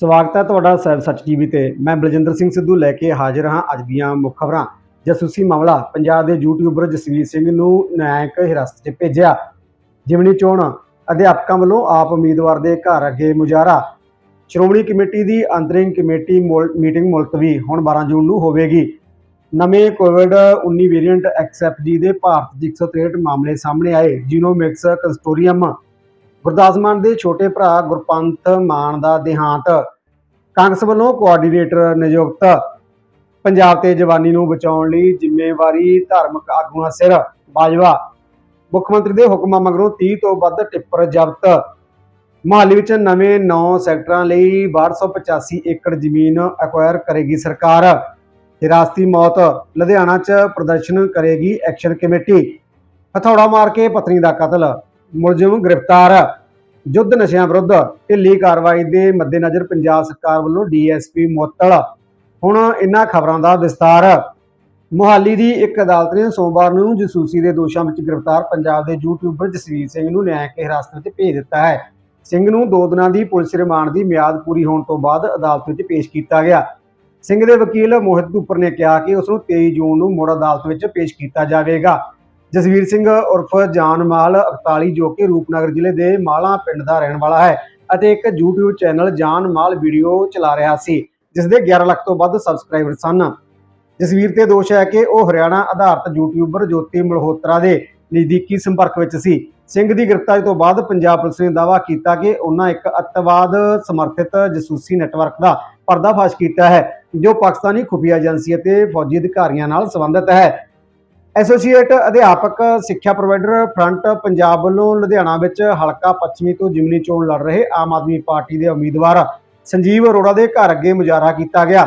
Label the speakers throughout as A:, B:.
A: ਸਵਾਗਤ ਹੈ ਤੁਹਾਡਾ ਸੈਬ ਸੱਚ ਟੀਵੀ ਤੇ। ਮੈਂ ਬਲਜਿੰਦਰ ਸਿੰਘ ਸਿੱਧੂ ਲੈ ਕੇ ਹਾਜ਼ਰ ਹਾਂ ਅੱਜ ਦੀਆਂ ਮੁੱਖ ਖਬਰਾਂ। ਜਸੂਸੀ ਮਾਮਲਾ, ਪੰਜਾਬ ਦੇ ਯੂਟਿਊਬਰ ਜਸਵੀਰ ਸਿੰਘ ਨੂੰ ਨਿਆਂਇਕ ਹਿਰਾਸਤ 'ਚ ਭੇਜਿਆ। ਜਿਮਨੀ ਚੋਣ, ਅਧਿਆਪਕਾਂ ਵੱਲੋਂ ਆਪ ਉਮੀਦਵਾਰ ਦੇ ਘਰ ਅੱਗੇ ਮੁਜ਼ਾਹਰਾ। ਸ਼੍ਰੋਮਣੀ ਕਮੇਟੀ ਦੀ ਅੰਤਰਿੰਗ ਕਮੇਟੀ ਮੁਲ- ਮੀਟਿੰਗ ਮੁਲਤਵੀ ਹੁਣ 12 ਜੂਨ ਨੂੰ ਹੋਵੇਗੀ। ਨਵੇਂ ਕੋਵਿਡ 19 ਵੇਰੀਐਂਟ XFG ਦੇ ਭਾਰਤ 'ਚ 163 ਮਾਮਲੇ ਸਾਹਮਣੇ ਆਏ। ਜੀਨੋਮਿਕਸ ਕੰਸਟੋਰੀਅਮ ਗੁਰਦਾਸ ਮਾਨ ਦੇ ਛੋਟੇ ਭਰਾ ਗੁਰਪੰਤ ਮਾਨ ਦਾ ਦੇਹਾਂਤ। ਕਾਂਗਰਸ ਵੱਲੋਂ ਕੋਆਰਡੀਨੇਟਰ ਨਿਯੁਕਤ ਪੰਜਾਬ ਤੇ ਜਵਾਨੀ ਨੂੰ ਬਚਾਉਣ ਲਈ ਜ਼ਿੰਮੇਵਾਰੀ ਧਾਰਮਿਕ ਆਗੂਆਂ ਸਿਰ ਬਾਜਵਾ। ਮੁੱਖ ਮੰਤਰੀ ਦੇ ਹੁਕਮਾਂ ਮਗਰੋਂ 30 ਤੋਂ ਵੱਧ ਟਿੱਪਰ ਜ਼ਬਤ। ਮਹਾਲੀ ਵਿੱਚ ਨਵੇਂ 9 ਸੈਕਟਰਾਂ ਲਈ 1285 ਏਕੜ ਜ਼ਮੀਨ ਐਕਵਾਇਰ ਕਰੇਗੀ ਸਰਕਾਰ। ਹਿਰਾਸਤੀ ਮੌਤ, ਲੁਧਿਆਣਾ 'ਚ ਪ੍ਰਦਰਸ਼ਨ ਕਰੇਗੀ ਐਕਸ਼ਨ ਕਮੇਟੀ। ਹਥੌੜਾ ਮਾਰ ਕੇ ਪਤਨੀ ਦਾ ਕਤਲ। ਮੁਲਜ਼ਮ ਗ੍ਰਿਫਤਾਰ। ਯੁੱਧ ਨਸ਼ਿਆਂ ਵਿਰੁੱਧ ਢਿੱਲੀ ਕਾਰਵਾਈ ਦੇ ਮੱਦੇਨਜ਼ਰ ਪੰਜਾਬ ਸਰਕਾਰ ਵੱਲੋਂ ਡੀਐਸਪੀ ਮੁਅੱਤਲ। ਹੁਣ ਇਹਨਾਂ ਖਬਰਾਂ ਦਾ ਵਿਸਤਾਰ ਮੁਹਾਲੀ ਦੀ ਇੱਕ ਅਦਾਲਤ ਨੇ ਸੋਮਵਾਰ ਨੂੰ ਜਸੂਸੀ ਦੇ ਦੋਸ਼ਾਂ ਵਿੱਚ ਗ੍ਰਿਫਤਾਰ ਪੰਜਾਬ ਦੇ ਯੂਟਿਊਬਰ ਜਸਵੀਰ ਸਿੰਘ ਨੂੰ ਨਿਆਂਇਕ ਹਿਰਾਸਤ ਵਿੱਚ ਭੇਜ ਦਿੱਤਾ ਹੈ। ਸਿੰਘ ਨੂੰ 2 ਦਿਨਾਂ ਦੀ ਪੁਲਿਸ ਰਿਮਾਂਡ ਦੀ ਮਿਆਦ ਪੂਰੀ ਹੋਣ ਤੋਂ ਬਾਅਦ ਅਦਾਲਤ ਵਿੱਚ ਪੇਸ਼ ਕੀਤਾ ਗਿਆ। ਸਿੰਘ ਦੇ ਵਕੀਲ ਮੋਹਿਤ ਧੂਪਰ ਨੇ ਕਿਹਾ ਕਿ ਉਸ ਨੂੰ 23 ਜੂਨ ਨੂੰ ਮੁੜ ਅਦਾਲਤ ਵਿੱਚ ਪੇਸ਼ ਕੀਤਾ ਜਾਵੇਗਾ। ਜਸਵੀਰ ਸਿੰਘ ਉਰਫ ਜਾਨ ਮਾਲ 41 ਜੋ ਕਿ ਰੂਪਨਗਰ ਜ਼ਿਲ੍ਹੇ ਦੇ ਮਾਲਾ ਪਿੰਡ ਦਾ ਰਹਿਣ ਵਾਲਾ ਹੈ ਅਤੇ ਇੱਕ YouTube ਚੈਨਲ ਜਾਨ ਮਾਲ ਵੀਡੀਓ ਚਲਾ ਰਿਹਾ ਸੀ, ਜਿਸ ਦੇ 11 ਲੱਖ ਤੋਂ ਵੱਧ ਸਬਸਕ੍ਰਾਈਬਰ ਸਨ। ਜਸਵੀਰ ਤੇ ਦੋਸ਼ ਹੈ ਕਿ ਉਹ ਹਰਿਆਣਾ ਆਧਾਰਿਤ ਯੂਟਿਊਬਰ ਜੋਤੀ ਮਲਹੋਤਰਾ ਦੇ ਨਜ਼ਦੀਕੀ ਸੰਪਰਕ ਵਿੱਚ ਸੀ। ਸਿੰਘ ਦੀ ਗ੍ਰਿਫਤਾਰੀ ਤੋਂ ਬਾਅਦ ਪੰਜਾਬ ਪੁਲਿਸ ਨੇ ਦਾਅਵਾ ਕੀਤਾ ਕਿ ਉਹਨਾਂ ਇੱਕ ਅੱਤਵਾਦ ਸਮਰਥਿਤ ਜਸੂਸੀ ਨੈਟਵਰਕ ਦਾ ਪਰਦਾਫਾਸ਼ ਕੀਤਾ ਹੈ, ਜੋ ਪਾਕਿਸਤਾਨੀ ਖੁਫੀਆ ਏਜੰਸੀ ਅਤੇ ਫੌਜੀ ਅਧਿਕਾਰੀਆਂ ਨਾਲ ਸੰਬੰਧਿਤ ਹੈ। ਐਸੋਸੀਏਟ ਅਧਿਆਪਕ ਸਿੱਖਿਆ ਪ੍ਰੋਵਾਈਡਰ ਫਰੰਟ ਪੰਜਾਬ ਵੱਲੋਂ ਲੁਧਿਆਣਾ ਵਿੱਚ ਹਲਕਾ ਪੱਛਮੀ ਤੋਂ ਜਿਮਨੀ ਚੋਣ ਲੜ ਰਹੇ ਆਮ ਆਦਮੀ ਪਾਰਟੀ ਦੇ ਉਮੀਦਵਾਰ ਸੰਜੀਵ ਅਰੋੜਾ ਦੇ ਘਰ ਅੱਗੇ ਮੁਜ਼ਾਹਰਾ ਕੀਤਾ ਗਿਆ।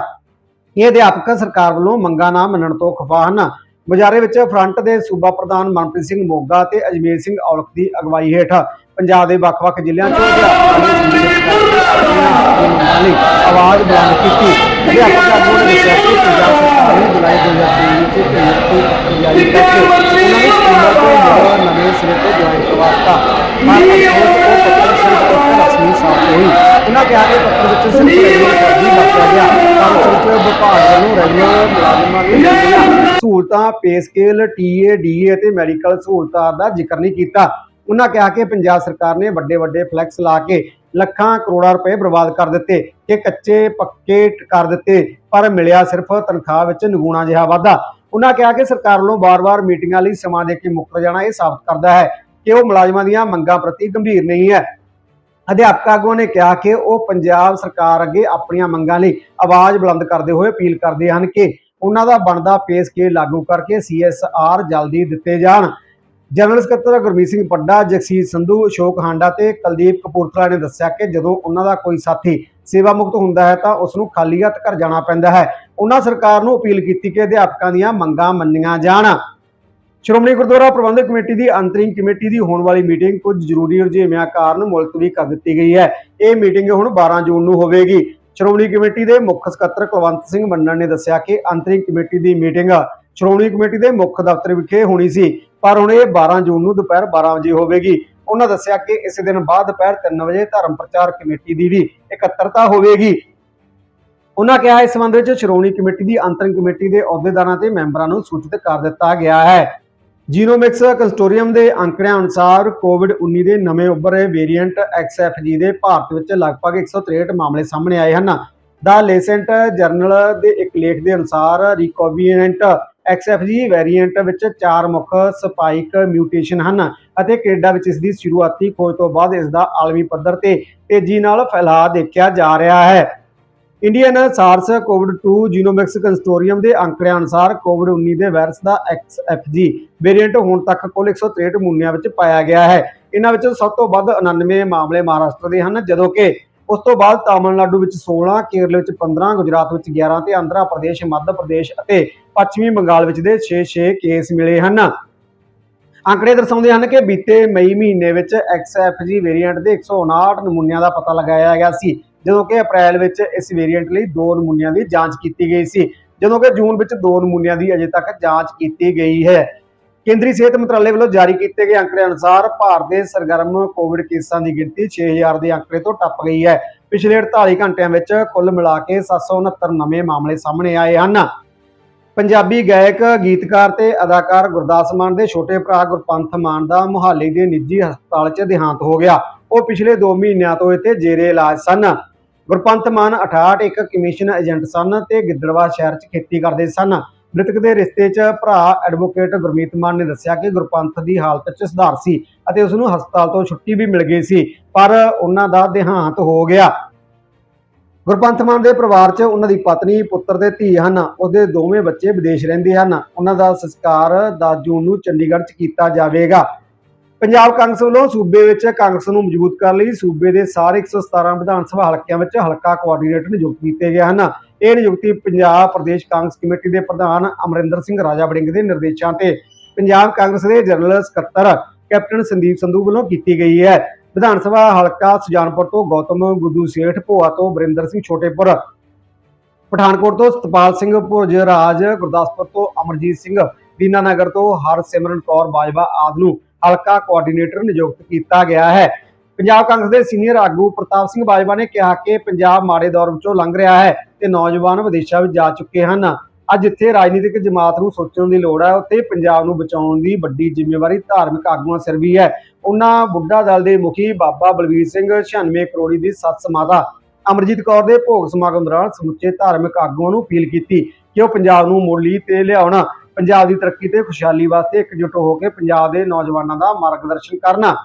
A: ਇਹ ਅਧਿਆਪਕ ਸਰਕਾਰ ਵੱਲੋਂ ਮੰਗਾਂ ਨਾ ਮੰਨਣ ਤੋਂ ਖਫਾ ਹਨ। ਮੁਜ਼ਾਹਰੇ ਵਿੱਚ ਫਰੰਟ ਦੇ ਸੂਬਾ ਪ੍ਰਧਾਨ ਮਨਪ੍ਰੀਤ ਸਿੰਘ ਮੋਗਾ ਤੇ ਅਜਮੇਰ ਸਿੰਘ ਔਲਖ ਦੀ ਅਗਵਾਈ ਹੇਠ ਪੰਜਾਬ ਦੇ ਵੱਖ-ਵੱਖ ਜ਼ਿਲ੍ਹਿਆਂ ਚ ਅਧਿਆਪਕਾਂ ਨੇ ਸੰਮਿਲਿਤ ਕਰਕੇ ਆਪਣੀਆਂ ਆਪਣੀਆਂ ਮੰਗਾਂ ਲਈ ਆਵਾਜ਼ ਬੁਲੰਦ ਕੀਤੀ। ਅਧਿਆਪਕ ਆਗੂਆਂ ਨੇ ਦੱਸਿਆ ਕਿ ਪੰਜਾਬ ਸਰਕਾਰ ਨੇ ਜੁਲਾਈ 2023 ਵਿੱਚ ਨਿਯੁਕਤੀ ਪੱਤਰ ਜਾਰੀ ਕਰਕੇ ਉਹਨਾਂ ਨੇ ਸਕੂਲਾਂ ਤੋਂ ਮੁੜ ਨਵੇਂ ਸਿਰੇ ਤੋਂ ਜੁਆਇਨ ਕਰਵਾਤਾ। ਪਰ ਅਫਸੋਸ ਉਹ ਪੱਤਰ ਸਿਰਫ ਇੱਕ ਰਸਮੀ ਸਾਫ਼ ਹੋਈ ਉਹਨਾਂ ਕਿਹਾ ਕਿ ਪੱਤਰ ਵਿੱਚ ਸਿਰਫ ਰੈਗੂਲਰ ਫਰਜ਼ੀ ਵਰਤਿਆ ਗਿਆ। ਪਰ ਉਸ ਵਿੱਚ ਵਿਭਾਗ ਵੱਲੋਂ ਰੈਗੂਲਰ ਮੁਲਾਜ਼ਮਾਂ ਲਈ ਮਿਲਦੀਆਂ ਸਹੂਲਤਾਂ ਪੇ ਸਕੇਲ ਟੀਏ ਡੀਏ ਅਤੇ ਮੈਡੀਕਲ ਸਹੂਲਤਾਂ ਦਾ ਜ਼ਿਕਰ ਨਹੀਂ ਕੀਤਾ। ਉਹਨਾਂ ਕਿਹਾ ਕਿ ਪੰਜਾਬ ਸਰਕਾਰ ਨੇ ਵੱਡੇ ਵੱਡੇ ਫਲੈਕਸ ਲਾ ਕੇ ਲੱਖਾਂ ਕਰੋੜਾਂ ਰੁਪਏ ਬਰਬਾਦ ਕਰ ਦਿੱਤੇ ਕਿ ਕੱਚੇ ਪੱਕੇ ਕਰ ਦਿੱਤੇ, ਪਰ ਮਿਲਿਆ ਸਿਰਫ ਤਨਖਾਹ ਵਿੱਚ ਨਿਗੂਣਾ ਜਿਹਾ ਵਾਧਾ। ਉਹਨਾਂ ਕਿਹਾ ਕਿ ਸਰਕਾਰ ਵੱਲੋਂ ਵਾਰ-ਵਾਰ ਮੀਟਿੰਗਾਂ ਲਈ ਸਮਾਂ ਦੇ ਕੇ ਮੁੱਕਰ ਜਾਣਾ ਇਹ ਸਾਬਤ ਕਰਦਾ ਹੈ ਕਿ ਉਹ ਮੁਲਾਜ਼ਮਾਂ ਦੀਆਂ ਮੰਗਾਂ ਪ੍ਰਤੀ ਗੰਭੀਰ ਨਹੀਂ ਹੈ। ਅਧਿਆਪਕ ਆਗੂਆਂ ਨੇ ਕਿਹਾ ਕਿ ਉਹ ਪੰਜਾਬ ਸਰਕਾਰ ਅੱਗੇ ਆਪਣੀਆਂ ਮੰਗਾਂ ਲਈ ਆਵਾਜ਼ ਬੁਲੰਦ ਕਰਦੇ ਹੋਏ ਅਪੀਲ ਕਰਦੇ ਹਨ ਕਿ ਉਹਨਾਂ ਦਾ ਬਣਦਾ ਪੇ ਸਕੇਲ ਲਾਗੂ ਕਰਕੇ ਸੀਐਸਆਰ ਜਲਦੀ ਦਿੱਤੇ ਜਾਣ। ਜਨਰਲ ਸਕੱਤਰ ਗੁਰਮੀਤ ਸਿੰਘ ਪੱਡਾ ਜਗਸੀਰ ਸੰਧੂ, ਅਸ਼ੋਕ ਹਾਂਡਾ ਤੇ ਕੁਲਦੀਪ ਕਪੂਰਥਲਾ ਨੇ ਦੱਸਿਆ ਕਿ ਜਦੋਂ ਉਹਨਾਂ ਦਾ ਕੋਈ ਸਾਥੀ ਸੇਵਾ ਮੁਕਤ ਹੁੰਦਾ ਹੈ ਤਾਂ ਉਸ ਨੂੰ ਖਾਲੀ ਹੱਥ ਘਰ ਜਾਣਾ ਪੈਂਦਾ ਹੈ। ਉਹਨਾਂ ਸਰਕਾਰ ਨੂੰ ਅਪੀਲ ਕੀਤੀ ਕਿ ਅਧਿਆਪਕਾਂ ਦੀਆਂ ਮੰਗਾਂ ਮੰਨੀਆਂ ਜਾਣ। ਸ਼੍ਰੋਮਣੀ ਗੁਰਦੁਆਰਾ ਪ੍ਰਬੰਧਕ ਕਮੇਟੀ ਦੀ ਅੰਤਰਿੰਗ ਕਮੇਟੀ ਦੀ ਹੋਣ ਵਾਲੀ ਮੀਟਿੰਗ ਕੁਝ ਜ਼ਰੂਰੀ ਰੁਝੇਵਿਆਂ ਕਾਰਨ ਮੁਲਤਵੀ ਕਰ ਦਿੱਤੀ ਗਈ ਹੈ। ਇਹ ਮੀਟਿੰਗ ਹੁਣ 12 ਜੂਨ ਨੂੰ ਹੋਵੇਗੀ। ਸ਼੍ਰੋਮਣੀ ਕਮੇਟੀ ਦੇ ਮੁੱਖ ਸਕੱਤਰ ਕੁਲਵੰਤ ਸਿੰਘ ਮੰਨਣ ਨੇ ਦੱਸਿਆ ਕਿ ਅੰਤਰਿੰਗ ਕਮੇਟੀ ਦੀ ਮੀਟਿੰਗ ਸ਼੍ਰੋਮਣੀ ਕਮੇਟੀ ਦੇ ਮੁੱਖ ਦਫ਼ਤਰ ਵਿਖੇ ਹੋਣੀ ਸੀ। ਪਰ ਹੁਣ ਇਹ 12 ਜੂਨ ਨੂੰ ਦੁਪਹਿਰ 12 ਵਜੇ ਹੋਵੇਗੀ। ਉਹਨਾਂ ਦੱਸਿਆ ਕਿ ਇਸ ਦਿਨ ਬਾਅਦ ਦੁਪਹਿਰ 3 ਵਜੇ ਧਰਮ ਪ੍ਰਚਾਰ ਕਮੇਟੀ ਦੀ ਵੀ ਇਕੱਤਰਤਾ ਹੋਵੇਗੀ। ਉਹਨਾਂ ਕਿਹਾ, ਇਸ ਸੰਬੰਧ ਵਿੱਚ ਸ਼੍ਰੋਮਣੀ ਕਮੇਟੀ ਦੀ ਅੰਤਰਿਮ ਕਮੇਟੀ ਦੇ ਅਹੁਦੇਦਾਰਾਂ ਤੇ ਮੈਂਬਰਾਂ ਨੂੰ ਸੂਚਿਤ ਕਰ ਦਿੱਤਾ ਗਿਆ ਹੈ। ਜੀਨੋਮਿਕਸ ਕੰਸਟੋਰੀਅਮ ਦੇ ਅੰਕੜਿਆਂ ਅਨੁਸਾਰ ਕੋਵਿਡ-19 ਦੇ ਨਵੇਂ ਉੱਭਰੇ ਵੇਰੀਐਂਟ XFG ਦੇ ਭਾਰਤ ਵਿੱਚ ਲਗਭਗ 163 ਮਾਮਲੇ ਸਾਹਮਣੇ ਆਏ ਹਨ। ਦਾ ਲੇਸੈਂਟ ਜਰਨਲ ਦੇ ਇੱਕ ਲੇਖ ਦੇ ਅਨੁਸਾਰ ਰਿਕੋਵੀਐਂਟ XFG ਵੇਰੀਐਂਟ ਵਿੱਚ ਚਾਰ ਮੁੱਖ ਸਪਾਈਕ ਮਿਊਟੇਸ਼ਨ ਹਨ ਅਤੇ ਕੈਨੇਡਾ ਵਿੱਚ ਇਸ ਦੀ ਸ਼ੁਰੂਆਤੀ ਖੋਜ ਤੋਂ ਬਾਅਦ ਇਸ ਦਾ ਆਲਮੀ ਪੱਧਰ ਤੇ ਤੇਜ਼ੀ ਨਾਲ ਫੈਲਾਅ ਦੇਖਿਆ ਜਾ ਰਿਹਾ ਹੈ। ਇੰਡੀਅਨ ਸਾਰਸ ਕੋਵਿਡ-2 ਜੀਨੋਮਿਕਸ ਕੰਸਟੋਰੀਅਮ ਦੇ ਅੰਕੜਿਆਂ ਅਨੁਸਾਰ ਕੋਵਿਡ-19 ਦੇ ਵਾਇਰਸ ਦਾ XFG ਵੇਰੀਐਂਟ ਹੁਣ ਤੱਕ ਕੁੱਲ 163 ਨਮੂਨਿਆਂ ਵਿੱਚ ਪਾਇਆ ਗਿਆ ਹੈ। ਇਹਨਾਂ ਵਿੱਚ ਸਭ ਤੋਂ ਵੱਧ 99 ਮਾਮਲੇ ਮਹਾਰਾਸ਼ਟਰ ਦੇ ਹਨ, ਜਦੋਂ ਕਿ ਉਸ ਤੋਂ ਬਾਅਦ ਤਾਮਿਲਨਾਡੂ ਵਿੱਚ 16 ਕੇਰਲ ਵਿੱਚ 15 ਗੁਜਰਾਤ ਵਿੱਚ 11 ਤੇ ਆਂਧਰਾ ਪ੍ਰਦੇਸ਼, ਮੱਧ ਪ੍ਰਦੇਸ਼ ਅਤੇ ਪੱਛਮੀ ਬੰਗਾਲ ਵਿੱਚ ਦੇ 6-6 ਕੇਸ ਮਿਲੇ ਹਨ। ਅੰਕੜੇ ਦਰਸਾਉਂਦੇ ਹਨ ਕਿ ਬੀਤੇ ਮਈ ਮਹੀਨੇ ਵਿੱਚ XFG ਵੇਰੀਐਂਟ ਦੇ 159 ਨਮੂਨਿਆਂ ਦਾ ਪਤਾ ਲਗਾਇਆ ਗਿਆ ਸੀ, ਜਦੋਂ ਕਿ ਅਪ੍ਰੈਲ ਵਿੱਚ ਇਸ ਵੇਰੀਐਂਟ ਲਈ 2 ਨਮੂਨਿਆਂ ਦੀ ਜਾਂਚ ਕੀਤੀ ਗਈ ਸੀ, ਜਦੋਂ ਕਿ ਜੂਨ ਵਿੱਚ 2 ਨਮੂਨਿਆਂ ਦੀ ਅਜੇ ਤੱਕ ਜਾਂਚ ਕੀਤੀ ਗਈ ਹੈ। ਕੇਂਦਰੀ ਸਿਹਤ ਮੰਤਰਾਲੇ ਵੱਲੋਂ ਜਾਰੀ ਕੀਤੇ ਗਏ ਅੰਕੜੇ ਅਨੁਸਾਰ ਭਾਰਤ ਦੇ ਸਰਗਰਮ ਕੋਵਿਡ ਕੇਸਾਂ ਦੀ ਗਿਣਤੀ 6000 ਦੇ ਅੰਕੜੇ ਤੋਂ ਟੱਪ ਗਈ ਹੈ। ਪਿਛਲੇ 48 ਘੰਟਿਆਂ ਵਿੱਚ ਕੁੱਲ ਮਿਲਾ ਕੇ 769 ਨਵੇਂ ਮਾਮਲੇ ਸਾਹਮਣੇ ਆਏ ਹਨ। ਪੰਜਾਬੀ ਗਾਇਕ, ਗੀਤਕਾਰ ਤੇ ਅਦਾਕਾਰ ਗੁਰਦਾਸ ਮਾਨ ਦੇ ਛੋਟੇ ਭਰਾ ਗੁਰਪੰਥ ਮਾਨ ਦਾ ਮੁਹਾਲੀ ਦੇ ਨਿੱਜੀ ਹਸਪਤਾਲ 'ਚ ਦੇਹਾਂਤ ਹੋ ਗਿਆ। ਉਹ ਪਿਛਲੇ 2 ਮਹੀਨਿਆਂ ਤੋਂ ਇੱਥੇ ਜੇਰੇ ਇਲਾਜ ਸਨ। ਗੁਰਪੰਥ ਮਾਨ 68 ਇੱਕ ਕਮਿਸ਼ਨ ਏਜੰਟ ਸਨ ਤੇ ਗਿੱਦੜਵਾ ਸ਼ਹਿਰ 'ਚ ਖੇਤੀ ਕਰਦੇ ਸਨ। ਮ੍ਰਿਤਕ ਦੇ ਰਿਸ਼ਤੇ 'ਚ ਭਰਾ ਐਡਵੋਕੇਟ ਗੁਰਮੀਤ ਮਾਨ ਨੇ ਦੱਸਿਆ ਕਿ ਗੁਰਪੰਥ ਦੀ ਹਾਲਤ 'ਚ ਸੁਧਾਰ ਸੀ ਅਤੇ ਉਸ ਨੂੰ ਹਸਪਤਾਲ ਤੋਂ ਛੁੱਟੀ ਵੀ ਮਿਲ ਗਈ ਸੀ, ਪਰ ਉਹਨਾਂ ਦਾ ਦੇਹਾਂਤ ਹੋ ਗਿਆ। ਗੁਰਪੰਥ ਮਾਨ ਦੇ ਪਰਿਵਾਰ 'ਚ ਉਹਨਾਂ ਦੀ ਪਤਨੀ, ਪੁੱਤਰ ਤੇ ਧੀ ਹਨ। ਉਹਦੇ ਦੋਵੇਂ ਬੱਚੇ ਵਿਦੇਸ਼ ਰਹਿੰਦੇ ਹਨ। ਉਹਨਾਂ ਦਾ ਸੰਸਕਾਰ 10 ਜੂਨ ਨੂੰ ਚੰਡੀਗੜ੍ਹ 'ਚ ਕੀਤਾ ਜਾਵੇਗਾ। ਪੰਜਾਬ ਕਾਂਗਰਸ ਵੱਲੋਂ ਸੂਬੇ ਵਿੱਚ ਕਾਂਗਰਸ ਨੂੰ ਮਜ਼ਬੂਤ ਕਰਨ ਲਈ ਸੂਬੇ ਦੇ ਸਾਰੇ 117 ਵਿਧਾਨ ਸਭਾ ਹਲਕਿਆਂ ਵਿੱਚ ਹਲਕਾ ਕੋਆਰਡੀਨੇਟਰ ਨਿਯੁਕਤ ਕੀਤੇ ਗਏ ਹਨ। ਇਹ ਨਿਯੁਕਤੀ ਪੰਜਾਬ ਪ੍ਰਦੇਸ਼ ਕਾਂਗਰਸ ਕਮੇਟੀ ਦੇ ਪ੍ਰਧਾਨ ਅਮਰਿੰਦਰ ਸਿੰਘ ਰਾਜਾ ਵੜਿੰਗ ਦੇ ਨਿਰਦੇਸ਼ਾਂ ਤੇ ਪੰਜਾਬ ਕਾਂਗਰਸ ਦੇ ਜਨਰਲ ਸਕੱਤਰ ਕੈਪਟਨ ਸੰਦੀਪ ਸੰਧੂ ਵੱਲੋਂ ਕੀਤੀ ਗਈ ਹੈ। ਵਿਧਾਨ ਸਭਾ ਹਲਕਾ ਸੁਜਾਨਪੁਰ ਤੋਂ ਗੌਤਮ ਗੁੱਦੂ ਸੇਠ ਭੋਆ ਤੋਂ ਬਰਿੰਦਰ ਸਿੰਘ ਛੋਟੇਪੁਰ। ਪਠਾਨਕੋਟ ਤੋਂ ਸਤਪਾਲ ਸਿੰਘ ਭੁਰਜ ਰਾਜ ਗੁਰਦਾਸਪੁਰ ਤੋਂ ਅਮਰਜੀਤ ਸਿੰਘ, ਦੀਨਾਨਗਰ ਤੋਂ ਹਰਸਿਮਰਨ ਕੌਰ ਬਾਜਵਾ ਆਦਿ ਨੂੰ ਹਲਕਾ ਕੋਆਰਡੀਨੇਟਰ ਨਿਯੁਕਤ ਕੀਤਾ ਗਿਆ ਹੈ। ਪੰਜਾਬ ਕਾਂਗਰਸ ਦੇ ਸੀਨੀਅਰ ਆਗੂ ਪ੍ਰਤਾਪ ਸਿੰਘ ਬਾਜਵਾ ਨੇ ਕਿਹਾ ਕਿ ਪੰਜਾਬ ਮਾੜੇ ਦੌਰ ਵਿੱਚੋਂ ਲੰਘ ਰਿਹਾ ਹੈ ਤੇ ਨੌਜਵਾਨ ਵਿਦੇਸ਼ਾਂ ਵਿੱਚ ਜਾ ਚੁੱਕੇ ਹਨ। ਅੱਜ ਜਿੱਥੇ ਰਾਜਨੀਤਿਕ ਜਮਾਤ ਨੂੰ ਸੋਚਣ ਦੀ ਲੋੜ ਹੈ, ਉੱਥੇ ਪੰਜਾਬ ਨੂੰ ਬਚਾਉਣ ਦੀ ਵੱਡੀ ਜ਼ਿੰਮੇਵਾਰੀ ਧਾਰਮਿਕ ਆਗੂਆਂ ਸਿਰ ਵੀ ਹੈ। ਉਹਨਾਂ ਬੁੱਢਾ ਦਲ ਦੇ ਮੁਖੀ ਬਾਬਾ ਬਲਵੀਰ ਸਿੰਘ 96 ਕਰੋੜੀ ਦੀ ਸੱਸ ਮਾਤਾ ਅਮਰਜੀਤ ਕੌਰ ਦੇ ਭੋਗ ਸਮਾਗਮ ਦੌਰਾਨ ਸਮੁੱਚੇ ਧਾਰਮਿਕ ਆਗੂਆਂ ਨੂੰ ਅਪੀਲ ਕੀਤੀ ਕਿ ਉਹ ਪੰਜਾਬ ਨੂੰ ਮੁੜ ਤੇ ਲਿਆਉਣ, ਪੰਜਾਬ ਦੀ ਤਰੱਕੀ ਤੇ ਖੁਸ਼ਹਾਲੀ ਵਾਸਤੇ ਇਕਜੁੱਟ ਹੋ ਕੇ ਪੰਜਾਬ ਦੇ ਨੌਜਵਾਨਾਂ ਦਾ ਮਾਰਗਦਰਸ਼ਨ ਕਰਨਾ।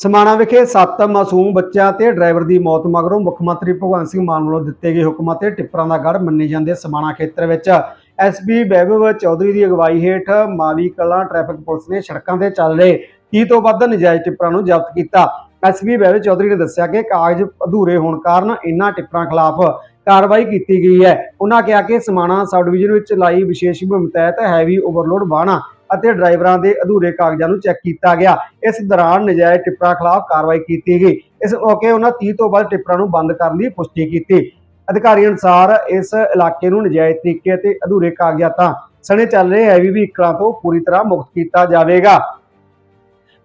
A: ਸਮਾਣਾ ਵਿਖੇ ਸੱਤ ਮਾਸੂਮ ਬੱਚਿਆਂ ਤੇ ਡਰਾਈਵਰ ਦੀ ਮੌਤ ਮਗਰੋਂ ਮੁੱਖ ਮੰਤਰੀ ਭਗਵੰਤ ਸਿੰਘ ਮਾਨ ਵੱਲੋਂ ਦਿੱਤੇ ਗਏ ਹੁਕਮਾਂ ਤੇ ਟਿੱਪਰਾਂ ਦਾ ਗੜ ਮੰਨੇ ਜਾਂਦੇ ਸਮਾਣਾ ਖੇਤਰ ਵਿੱਚ। ਐਸਪੀ ਵੈਭਵ ਚੌਧਰੀ ਦੀ ਅਗਵਾਈ ਹੇਠ ਮਾਵੀ ਕਲਾਂ ਟ੍ਰੈਫਿਕ ਪੁਲਿਸ ਨੇ ਸੜਕਾਂ ਤੇ ਚੱਲ ਰਹੇ 30 ਤੋਂ ਵੱਧ ਨਜਾਇਜ਼ ਟਿੱਪਰਾਂ ਨੂੰ ਜ਼ਬਤ ਕੀਤਾ। ਐਸਪੀ ਵੈਭਵ ਚੌਧਰੀ ਨੇ ਦੱਸਿਆ ਕਿ ਕਾਗਜ਼ ਅਧੂਰੇ ਹੋਣ ਕਾਰਨ ਇਨ੍ਹਾਂ ਟਿੱਪਰਾਂ ਖਿਲਾਫ ਕਾਰਵਾਈ ਕੀਤੀ ਗਈ ਹੈ। ਉਹਨਾਂ ਕਿਹਾ ਕਿ ਸਮਾਣਾ ਸਬ ਡਿਵੀਜ਼ਨ ਵਿੱਚ ਲਾਈ ਵਿਸ਼ੇਸ਼ ਮੁਹਿੰਮ ਤਹਿਤ ਹੈਵੀ ਓਵਰਲੋਡ ਵਾਹਨਾਂ ਅਤੇ ਡਰਾਈਵਰਾਂ ਦੇ ਅਧੂਰੇ ਕਾਗਜ਼ਾਂ ਨੂੰ ਚੈੱਕ ਕੀਤਾ ਗਿਆ। ਇਸ ਦੌਰਾਨ ਨਜਾਇਜ਼ ਟਿੱਪਰਾਂ ਖਿਲਾਫ ਕਾਰਵਾਈ ਕੀਤੀ ਗਈ। ਇਸ ਮੌਕੇ ਉਹਨਾਂ 30 ਤੋਂ ਵੱਧ ਟਿੱਪਰਾਂ ਨੂੰ ਬੰਦ ਕਰਨ ਦੀ ਪੁਸ਼ਟੀ ਕੀਤੀ। ਅਧਿਕਾਰੀ ਅਨੁਸਾਰ ਇਸ ਇਲਾਕੇ ਨੂੰ ਨਜਾਇਜ਼ ਤਰੀਕੇ ਅਤੇ ਅਧੂਰੇ ਕਾਗਜ਼ਾਤਾਂ ਸਣੇ ਚੱਲ ਰਹੇ ਹੈਵੀ ਵਹੀਕਲਾਂ ਤੋਂ ਪੂਰੀ ਤਰ੍ਹਾਂ ਮੁਕਤ ਕੀਤਾ ਜਾਵੇਗਾ।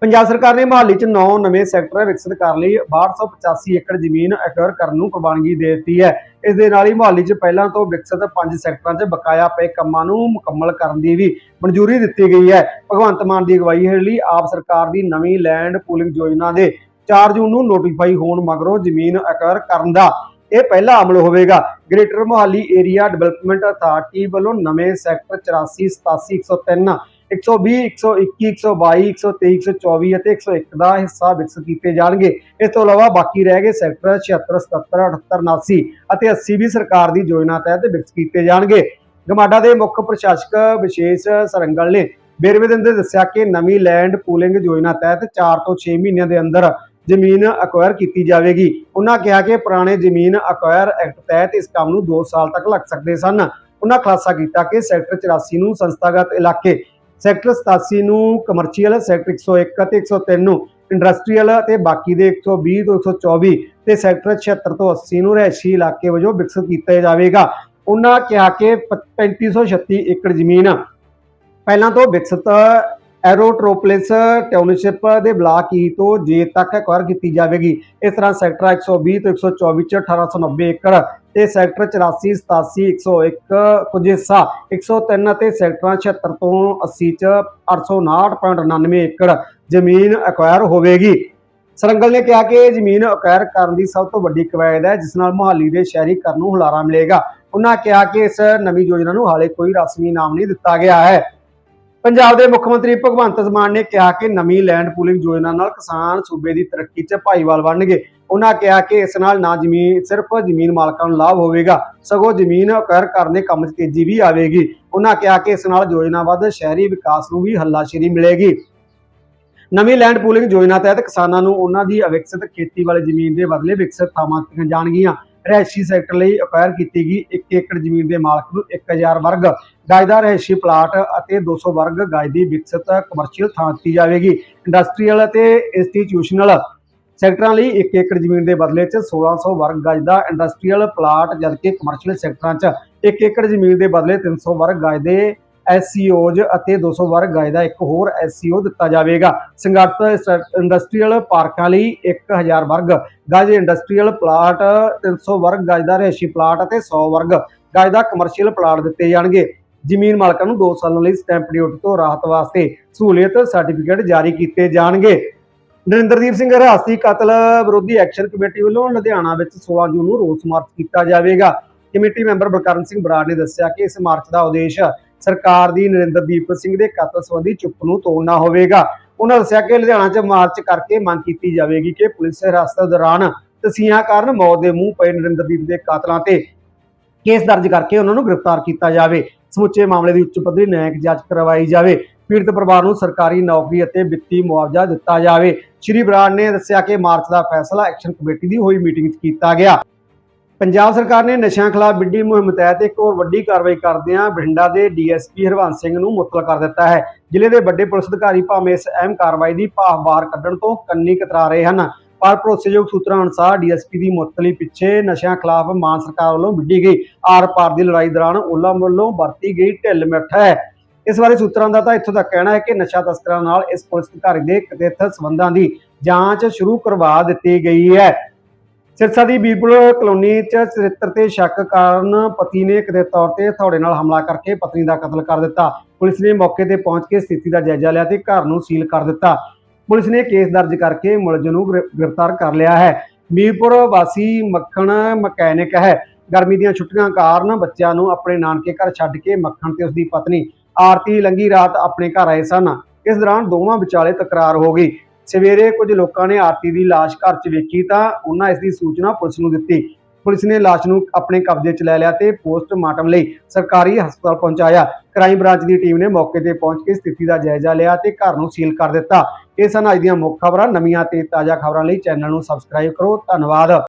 A: ਪੰਜਾਬ ਸਰਕਾਰ ਨੇ ਮਹਾਲੀ 'ਚ 9 ਨਵੇਂ ਸੈਕਟਰ ਵਿਕਸਿਤ ਕਰਨ ਲਈ। 6285 ਏਕੜ ਜ਼ਮੀਨ ਐਕਵਾਇਰ ਕਰਨ ਨੂੰ ਪ੍ਰਵਾਨਗੀ ਦੇ ਦਿੱਤੀ ਹੈ। ਇਸ ਦੇ ਨਾਲ ਹੀ ਮਹਾਲੀ 'ਚ ਪਹਿਲਾਂ ਤੋਂ ਵਿਕਸਿਤ ਪੰਜ ਸੈਕਟਰਾਂ 'ਚ ਬਕਾਇਆ ਪਏ ਕੰਮਾਂ ਨੂੰ ਮੁਕੰਮਲ ਕਰਨ ਦੀ ਵੀ ਮਨਜ਼ੂਰੀ ਦਿੱਤੀ ਗਈ ਹੈ। ਭਗਵੰਤ ਮਾਨ ਦੀ ਅਗਵਾਈ ਹੇਠ ਲਈ ਆਪ ਸਰਕਾਰ ਦੀ ਨਵੀਂ ਲੈਂਡ ਪੂਲਿੰਗ ਯੋਜਨਾ ਦੇ 4 ਜੂਨ ਨੂੰ ਨੋਟੀਫਾਈ ਹੋਣ ਮਗਰੋਂ ਜ਼ਮੀਨ ਐਕਵਾਇਰ ਕਰਨ ਦਾ ਇਹ ਪਹਿਲਾ ਅਮਲ ਹੋਵੇਗਾ। Greater Mohali area development authority ਵੱਲੋਂ ਨਵੇਂ ਸੈਕਟਰ 84 87 103 120 121 122 123 124 ਅਤੇ 101 ਦਾ ਹਿੱਸਾ ਵਿਕਸਿਤ ਕੀਤੇ ਜਾਣਗੇ। ਇਸ ਤੋਂ ਇਲਾਵਾ ਬਾਕੀ ਰਹਿ ਗਏ ਸੈਕਟਰ 76 77 78 79 ਅਤੇ 80 ਵੀ ਸਰਕਾਰ ਦੀ ਯੋਜਨਾ ਤਹਿਤ ਵਿਕਸਿਤ ਕੀਤੇ ਜਾਣਗੇ। ਗਮਾਡਾ ਦੇ ਮੁੱਖ ਪ੍ਰਸ਼ਾਸਕ ਵਿਸ਼ੇਸ਼ ਸਰੰਗਲ ਨੇ ਵੇਰਵੇ ਦਿੰਦੇ ਦੱਸਿਆ ਕਿ ਨਵੀਂ ਲੈਂਡ ਪੂਲਿੰਗ ਯੋਜਨਾ ਤਹਿਤ 4 ਤੋਂ 6 ਮਹੀਨਿਆਂ ਦੇ ਅੰਦਰ ਜ਼ਮੀਨ ਅਕਵਾਇਰ ਕੀਤੀ ਜਾਵੇਗੀ। ਉਹਨਾਂ ਕਿਹਾ ਕਿ ਪੁਰਾਣੇ ਜ਼ਮੀਨ ਅਕਵਾਇਰ ਐਕਟ ਤਹਿਤ ਇਸ ਕੰਮ ਨੂੰ 2 ਸਾਲ ਤੱਕ ਲੱਗ ਸਕਦੇ ਸਨ। ਉਹਨਾਂ ਖੁਲਾਸਾ ਕੀਤਾ ਕਿ ਸੈਕਟਰ 84 ਨੂੰ ਸੰਸਥਾਗਤ ਇਲਾਕੇ ਸੈਕਟਰ 87 ਨੂੰ ਕਮਰਸ਼ੀਅਲ ਸੈਕਟਰ 101 ਅਤੇ 103 ਨੂੰ ਇੰਡਸਟਰੀਅਲ ਅਤੇ ਬਾਕੀ ਦੇ 120 ਤੋਂ 124 ਤੇ ਸੈਕਟਰ 76 ਤੋਂ 80 ਨੂੰ ਰਹਿਸ਼ੀ ਇਲਾਕੇ ਵਜੋਂ ਵਿਕਸਿਤ ਕੀਤਾ ਜਾਵੇਗਾ। ਉਹਨਾਂ ਕਿਹਾ ਕਿ ਪ- 3536 ਏਕੜ ਜ਼ਮੀਨ ਪਹਿਲਾਂ ਤੋਂ ਵਿਕਸਿਤ ਐਰੋਟ੍ਰੋਪਲਿਸ ਟਾਊਨਸ਼ਿਪ ਦੇ ਬਲਾਕ ਈ ਤੋਂ ਜੇ ਤੱਕ ਐਕਵਾਇਰ ਕੀਤੀ ਜਾਵੇਗੀ। ਇਸ ਤਰ੍ਹਾਂ ਸੈਕਟਰ 120 ਤੋਂ 124 ਚ 1890 ਏਕੜ ਤੇ ਸੈਕਟਰ 84 87 101 ਕੁਝ ਹਿੱਸਾ 103 ਅਤੇ ਸੈਕਟਰਾਂ 76 ਤੋਂ 80 ਚ 859.99 ਏਕੜ ਜ਼ਮੀਨ ਐਕਵਾਇਰ ਹੋਵੇਗੀ। ਸਰੰਗਲ ਨੇ ਕਿਹਾ ਕਿ ਜ਼ਮੀਨ ਅਕਵਾਇਰ ਕਰਨ ਦੀ ਸਭ ਤੋਂ ਵੱਡੀ ਕਵਾਇਦ ਹੈ, ਜਿਸ ਨਾਲ ਮੁਹਾਲੀ ਦੇ ਸ਼ਹਿਰੀਕਰਨ ਨੂੰ ਹੁਲਾਰਾ ਮਿਲੇਗਾ। ਉਹਨਾਂ ਕਿਹਾ ਕਿ ਇਸ ਨਵੀਂ ਯੋਜਨਾ ਨੂੰ ਹਾਲੇ ਕੋਈ ਰਸਮੀ ਨਾਮ ਨਹੀਂ ਦਿੱਤਾ ਗਿਆ ਹੈ। ਪੰਜਾਬ ਦੇ ਮੁੱਖ ਮੰਤਰੀ ਭਗਵੰਤ ਮਾਨ ਨੇ ਕਿਹਾ ਕਿ ਨਵੀਂ ਲੈਂਡ ਪੂਲਿੰਗ ਯੋਜਨਾ ਨਾਲ ਕਿਸਾਨ ਸੂਬੇ ਦੀ ਤਰੱਕੀ 'ਚ ਭਾਈਵਾਲ ਬਣਨਗੇ। ਉਹਨਾਂ ਕਿਹਾ ਕਿ ਇਸ ਨਾਲ ਨਾ ਜ਼ਮੀਨ, ਸਿਰਫ ਜ਼ਮੀਨ ਮਾਲਕਾਂ ਨੂੰ ਲਾਭ ਹੋਵੇਗਾ, ਸਗੋਂ ਜ਼ਮੀਨ ਅਕਵਾਇਰ ਕਰਨ ਕੰਮ 'ਚ ਤੇਜ਼ੀ ਵੀ ਆਵੇਗੀ। ਉਹਨਾਂ ਕਿਹਾ ਕਿ ਇਸ ਨਾਲ ਯੋਜਨਾਬੱਧ ਸ਼ਹਿਰੀ ਵਿਕਾਸ ਨੂੰ ਵੀ ਹੱਲਾਸ਼ੇਰੀ ਮਿਲੇਗੀ। ਨਵੀਂ ਲੈਂਡ ਪੂਲਿੰਗ ਯੋਜਨਾ ਤਹਿਤ ਕਿਸਾਨਾਂ ਨੂੰ ਉਹਨਾਂ ਦੀ ਅਵਿਕਸਿਤ ਖੇਤੀ ਵਾਲੀ ਜ਼ਮੀਨ ਦੇ ਬਦਲੇ ਵਿਕਸਿਤ ਥਾਵਾਂ ਦਿੱਤੀਆਂ ਜਾਣਗੀਆਂ। ਰਹਿਸ਼ੀ ਸੈਕਟਰ ਲਈ ਅਕਵਾਇਰ ਕੀਤੀ ਗਈ। 1 ਏਕੜ ਜ਼ਮੀਨ ਦੇ ਮਾਲਕ ਨੂੰ 1000 ਵਰਗ ਗਜ ਦਾ ਰਹਿਸ਼ੀ ਪਲਾਟ ਅਤੇ 200 ਵਰਗ ਗਜ ਦੀ ਵਿਕਸਿਤ ਕਮਰਸ਼ੀਅਲ ਥਾਂ ਦਿੱਤੀ ਜਾਵੇਗੀ। ਇੰਡਸਟਰੀਅਲ ਅਤੇ ਇੰਸਟੀਚਿਊਸ਼ਨਲ ਸੈਕਟਰਾਂ ਲਈ 1 ਏਕੜ ਜ਼ਮੀਨ ਦੇ ਬਦਲੇ 'ਚ 1600 ਵਰਗ ਗਜ ਦਾ ਇੰਡਸਟਰੀਅਲ ਪਲਾਟ, ਜਦਕਿ ਕਮਰਸ਼ੀਅਲ ਸੈਕਟਰਾਂ 'ਚ 1 ਏਕੜ ਜ਼ਮੀਨ ਦੇ ਬਦਲੇ 300 ਵਰਗ ਗਜ ਦੇ ਐਸਸੀਓਜ਼ ਅਤੇ 200 ਵਰਗ ਗਜ ਦਾ ਇੱਕ ਹੋਰ ਐਸਸੀਓ ਦਿੱਤਾ ਜਾਵੇਗਾ। ਸੰਗਠਿਤ ਇੰਡਸਟਰੀਅਲ ਪਾਰਕਾਂ ਲਈ 1000 ਵਰਗ ਗਜ ਇੰਡਸਟਰੀਅਲ ਪਲਾਟ 300 ਵਰਗ ਗਜ ਦਾ ਰਿਹਾਇਸ਼ੀ ਪਲਾਟ ਅਤੇ 100 ਵਰਗ ਗਜ ਦਾ ਕਮਰਸ਼ੀਅਲ ਪਲਾਟ ਦਿੱਤੇ ਜਾਣਗੇ। ਜ਼ਮੀਨ ਮਾਲਕਾਂ ਨੂੰ 2 ਸਾਲਾਂ ਲਈ ਸਟੈਂਪ ਡਿਊਟੀ ਤੋਂ ਰਾਹਤ ਵਾਸਤੇ ਸਹੂਲੀਅਤ ਸਰਟੀਫਿਕੇਟ ਜਾਰੀ ਕੀਤੇ ਜਾਣਗੇ। ਨਰਿੰਦਰਦੀਪ ਸਿੰਘ ਰਿਆਸਤੀ ਕਤਲ ਵਿਰੋਧੀ ਐਕਸ਼ਨ ਕਮੇਟੀ ਵੱਲੋਂ ਲੁਧਿਆਣਾ ਵਿੱਚ 16 ਜੂਨ ਨੂੰ ਰੋਸ ਮਾਰਚ ਕੀਤਾ ਜਾਵੇਗਾ। ਕਮੇਟੀ ਮੈਂਬਰ ਬਲਕਰਨ ਸਿੰਘ ਬਰਾੜ ਨੇ ਦੱਸਿਆ ਕਿ ਇਸ ਮਾਰਚ ਦਾ ਉਦੇਸ਼ ਸਰਕਾਰ ਦੀ ਨਰਿੰਦਰਦੀਪ ਸਿੰਘ ਦੇ ਕਤਲ ਸੰਬੰਧੀ ਚੁੱਪ ਨੂੰ ਤੋੜਨਾ ਹੋਵੇਗਾ। ਉਹਨਾਂ ਦੱਸਿਆ ਕਿ ਲੁਧਿਆਣਾ 'ਚ ਮਾਰਚ ਕਰਕੇ ਮੰਗ ਕੀਤੀ ਜਾਵੇਗੀ ਕਿ ਪੁਲਿਸ ਹਿਰਾਸਤ ਦੌਰਾਨ ਤਸੀਹਾਂ ਕਾਰਨ ਮੌਤ ਦੇ ਮੂੰਹ ਪਏ ਨਰਿੰਦਰਦੀਪ ਦੇ ਕਾਤਲਾਂ ਤੇ ਕੇਸ ਦਰਜ ਕਰਕੇ ਉਹਨਾਂ ਨੂੰ ਗ੍ਰਿਫਤਾਰ ਕੀਤਾ ਜਾਵੇ। ਸਮੁੱਚੇ ਮਾਮਲੇ ਦੀ ਉੱਚ ਪੱਧਰੀ ਨਿਆਂਇਕ ਜਾਂਚ ਕਰਵਾਈ ਜਾਵੇ। ਪੀੜਤ ਪਰਿਵਾਰ ਨੂੰ ਸਰਕਾਰੀ ਨੌਕਰੀ ਅਤੇ ਵਿੱਤੀ ਮੁਆਵਜ਼ਾ ਦਿੱਤਾ ਜਾਵੇ। ਸ਼੍ਰੀ ਬਰਾੜ ਨੇ ਦੱਸਿਆ ਕਿ ਮਾਰਚ ਦਾ ਫੈਸਲਾ ਐਕਸ਼ਨ ਕਮੇਟੀ ਦੀ ਹੋਈ ਮੀਟਿੰਗ 'ਚ ਕੀਤਾ ਗਿਆ। ਪੰਜਾਬ ਸਰਕਾਰ ਨੇ ਨਸ਼ਿਆਂ ਖਿਲਾਫ ਵਿੱਢੀ ਮੁਹਿੰਮ ਤਹਿਤ ਇੱਕ ਹੋਰ ਵੱਡੀ ਕਾਰਵਾਈ ਕਰਦਿਆਂ ਬਠਿੰਡਾ ਦੇ ਡੀਐਸਪੀ ਹਰਵੰਸ ਸਿੰਘ ਨੂੰ ਮੁਅੱਤਲ ਕਰ ਦਿੱਤਾ ਹੈ। ਜ਼ਿਲ੍ਹੇ ਦੇ ਵੱਡੇ ਪੁਲਿਸ ਅਧਿਕਾਰੀ ਭਾਵੇਂ ਇਸ ਅਹਿਮ ਕਾਰਵਾਈ ਦੀ ਭਾਵ ਬਾਹਰ ਕੱਢਣ ਤੋਂ ਕੰਨੀ ਕਤਰਾ ਰਹੇ ਹਨ, ਪਰ ਭਰੋਸੇਯੋਗ ਸੂਤਰਾਂ ਅਨੁਸਾਰ ਡੀਐਸਪੀ ਦੀ ਮੁਅੱਤਲੀ ਪਿੱਛੇ ਨਸ਼ਿਆਂ ਖਿਲਾਫ ਮਾਨ ਸਰਕਾਰ ਵੱਲੋਂ ਵਿੱਢੀ ਗਈ ਆਰ-ਪਾਰ ਦੀ ਲੜਾਈ ਦੌਰਾਨ ਉਹਨਾਂ ਵੱਲੋਂ ਵਰਤੀ ਗਈ ਢਿੱਲ ਮਿੱਠ ਹੈ। ਇਸ ਬਾਰੇ ਸੂਤਰਾਂ ਦਾ ਤਾਂ ਇੱਥੋਂ ਤੱਕ ਕਹਿਣਾ ਹੈ ਕਿ ਨਸ਼ਾ ਤਸਕਰਾਂ ਨਾਲ ਇਸ ਪੁਲਿਸ ਅਧਿਕਾਰੀ ਦੇ ਕਥਿਤ ਸਬੰਧਾਂ ਦੀ ਜਾਂਚ ਸ਼ੁਰੂ ਕਰਵਾ ਦਿੱਤੀ ਗਈ ਹੈ। ਸਿਰਸਾ ਦੀ ਬੀਬਲ ਕਲੋਨੀ 'ਚ ਚਰਿੱਤਰ ਤੇ ਸ਼ੱਕ ਕਾਰਨ ਪਤੀ ਨੇ ਕਦੇ ਤੌਰ ਤੇ ਹਥੌੜੇ ਨਾਲ ਹਮਲਾ ਕਰਕੇ ਪਤਨੀ ਦਾ ਕਤਲ ਕਰ ਦਿੱਤਾ। ਪੁਲਿਸ ਨੇ ਮੌਕੇ ਤੇ ਪਹੁੰਚ ਕੇ ਸਥਿਤੀ ਦਾ ਜਾਇਜ਼ਾ ਲਿਆ ਤੇ ਘਰ ਨੂੰ ਸੀਲ ਕਰ ਦਿੱਤਾ। ਪੁਲਿਸ ਨੇ ਕੇਸ ਦਰਜ ਕਰਕੇ ਮੁਲਜ਼ਮ ਨੂੰ ਗ੍ਰਿ- ਗ੍ਰਿਫਤਾਰ ਕਰ ਲਿਆ ਹੈ। ਮੀਰਪੁਰ ਵਾਸੀ ਮੱਖਣ ਮਕੈਨਿਕ ਹੈ। ਗਰਮੀ ਦੀਆਂ ਛੁੱਟੀਆਂ ਕਾਰਨ ਬੱਚਿਆਂ ਨੂੰ ਆਪਣੇ ਨਾਨਕੇ ਘਰ ਛੱਡ ਕੇ ਮੱਖਣ ਤੇ ਉਸਦੀ ਪਤਨੀ ਆਰਤੀ ਲੰਗੀ ਰਾਤ ਆਪਣੇ ਘਰ ਆਏ ਸਨ। ਇਸ ਦੌਰਾਨ ਦੋਵਾਂ ਵਿਚਾਲੇ ਤਕਰਾਰ ਹੋ ਗਈ। ਸਵੇਰੇ ਕੁਝ ਲੋਕਾਂ ਨੇ ਆਰਤੀ ਦੀ ਲਾਸ਼ ਘਰ 'ਚ ਵੇਖੀ ਤਾਂ ਉਹਨਾਂ ਇਸ ਦੀ ਸੂਚਨਾ ਪੁਲਿਸ ਨੂੰ ਦਿੱਤੀ। ਪੁਲਿਸ ਨੇ ਲਾਸ਼ ਨੂੰ ਆਪਣੇ ਕਬਜ਼ੇ 'ਚ ਲੈ ਲਿਆ ਤੇ ਪੋਸਟਮਾਰਟਮ ਲਈ ਸਰਕਾਰੀ ਹਸਪਤਾਲ ਪਹੁੰਚਾਇਆ। ਕ੍ਰਾਈਮ ਬ੍ਰਾਂਚ ਦੀ ਟੀਮ ਨੇ ਮੌਕੇ ਤੇ ਪਹੁੰਚ ਕੇ ਸਥਿਤੀ ਦਾ ਜਾਇਜ਼ਾ ਲਿਆ ਤੇ ਘਰ ਨੂੰ ਸੀਲ ਕਰ ਦਿੱਤਾ। ਇਹ ਸਨ ਅੱਜ ਦੀਆਂ ਮੁੱਖ ਖਬਰਾਂ। ਨਵੀਆਂ ਤੇ ਤਾਜ਼ਾ ਖਬਰਾਂ ਲਈ ਚੈਨਲ ਨੂੰ ਸਬਸਕ੍ਰਾਈਬ ਕਰੋ। ਧੰਨਵਾਦ।